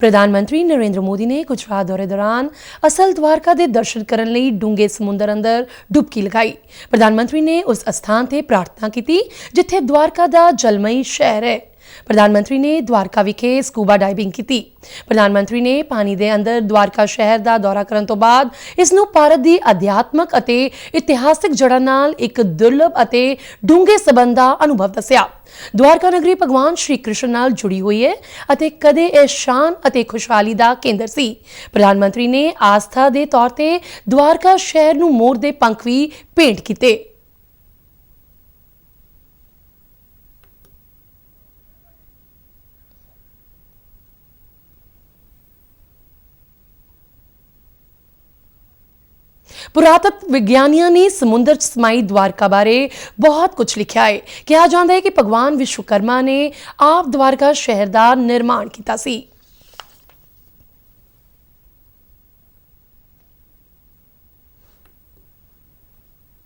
ਪ੍ਰਧਾਨ ਮੰਤਰੀ ਨਰਿੰਦਰ ਮੋਦੀ ਨੇ ਗੁਜਰਾਤ ਦੌਰੇ ਦੌਰਾਨ ਅਸਲ ਦਵਾਰਕਾ ਦੇ ਦਰਸ਼ਨ ਕਰਨ ਲਈ ਡੂੰਘੇ ਸਮੁੰਦਰ ਅੰਦਰ ਡੁਬਕੀ ਲਗਾਈ। ਪ੍ਰਧਾਨ ਮੰਤਰੀ ਨੇ ਉਸ ਅਸਥਾਨ ਤੇ ਪ੍ਰਾਰਥਨਾ ਕੀਤੀ, ਜਿੱਥੇ ਦਵਾਰਕਾ ਦਾ ਜਲਮਈ ਸ਼ਹਿਰ ਹੈ। ਪ੍ਰਧਾਨ ਮੰਤਰੀ ਨੇ ਦਵਾਰਕਾ ਵਿਖੇ ਸਕੂਬਾ ਡਾਈਵਿੰਗ ਕੀਤੀ। ਪ੍ਰਧਾਨ ਮੰਤਰੀ ਨੇ ਪਾਣੀ ਦੇ ਅੰਦਰ ਦਵਾਰਕਾ ਸ਼ਹਿਰ ਦਾ ਦੌਰਾ ਕਰਨ ਤੋਂ ਬਾਅਦ ਇਸ ਨੂੰ ਭਾਰਤ ਦੀ ਅਧਿਆਤਮਕ ਅਤੇ ਇਤਿਹਾਸਕ ਜੜ੍ਹਾਂ ਨਾਲ ਇੱਕ ਦੁਰਲਭ ਅਤੇ ਡੂੰਘੇ ਸਬੰਧ ਦਾ ਅਨੁਭਵ ਦੱਸਿਆ। ਦਵਾਰਕਾ ਨਗਰੀ ਭਗਵਾਨ ਸ਼੍ਰੀ ਕ੍ਰਿਸ਼ਨ ਨਾਲ ਜੁੜੀ ਹੋਈ ਹੈ ਅਤੇ ਕਦੇ ਇਹ ਸ਼ਾਨ ਅਤੇ ਖੁਸ਼ਹਾਲੀ ਦਾ ਕੇਂਦਰ ਸੀ। ਪ੍ਰਧਾਨ ਮੰਤਰੀ ਨੇ ਆਸਥਾ ਦੇ ਤੌਰ ਤੇ ਦਵਾਰਕਾ ਸ਼ਹਿਰ ਨੂੰ ਮੋਰ ਦੇ ਪੰਖ ਵੀ ਭੇਂਟ ਕੀਤੇ। ਪੁਰਾਤਤ ਵਿਗਿਆਨੀਆਂ ਨੇ ਸਮੁੰਦਰ 'ਚ ਸਮਾਈ ਦਵਾਰਕਾ ਬਾਰੇ ਬਹੁਤ ਕੁਝ ਲਿਖਿਆ ਹੈ। ਕਿਹਾ ਜਾਂਦਾ ਹੈ ਕਿ ਭਗਵਾਨ ਵਿਸ਼ਵਕਰਮਾ ਨੇ ਆਪ ਦਵਾਰਕਾ ਸ਼ਹਿਰ ਦਾ ਨਿਰਮਾਣ ਕੀਤਾ ਸੀ।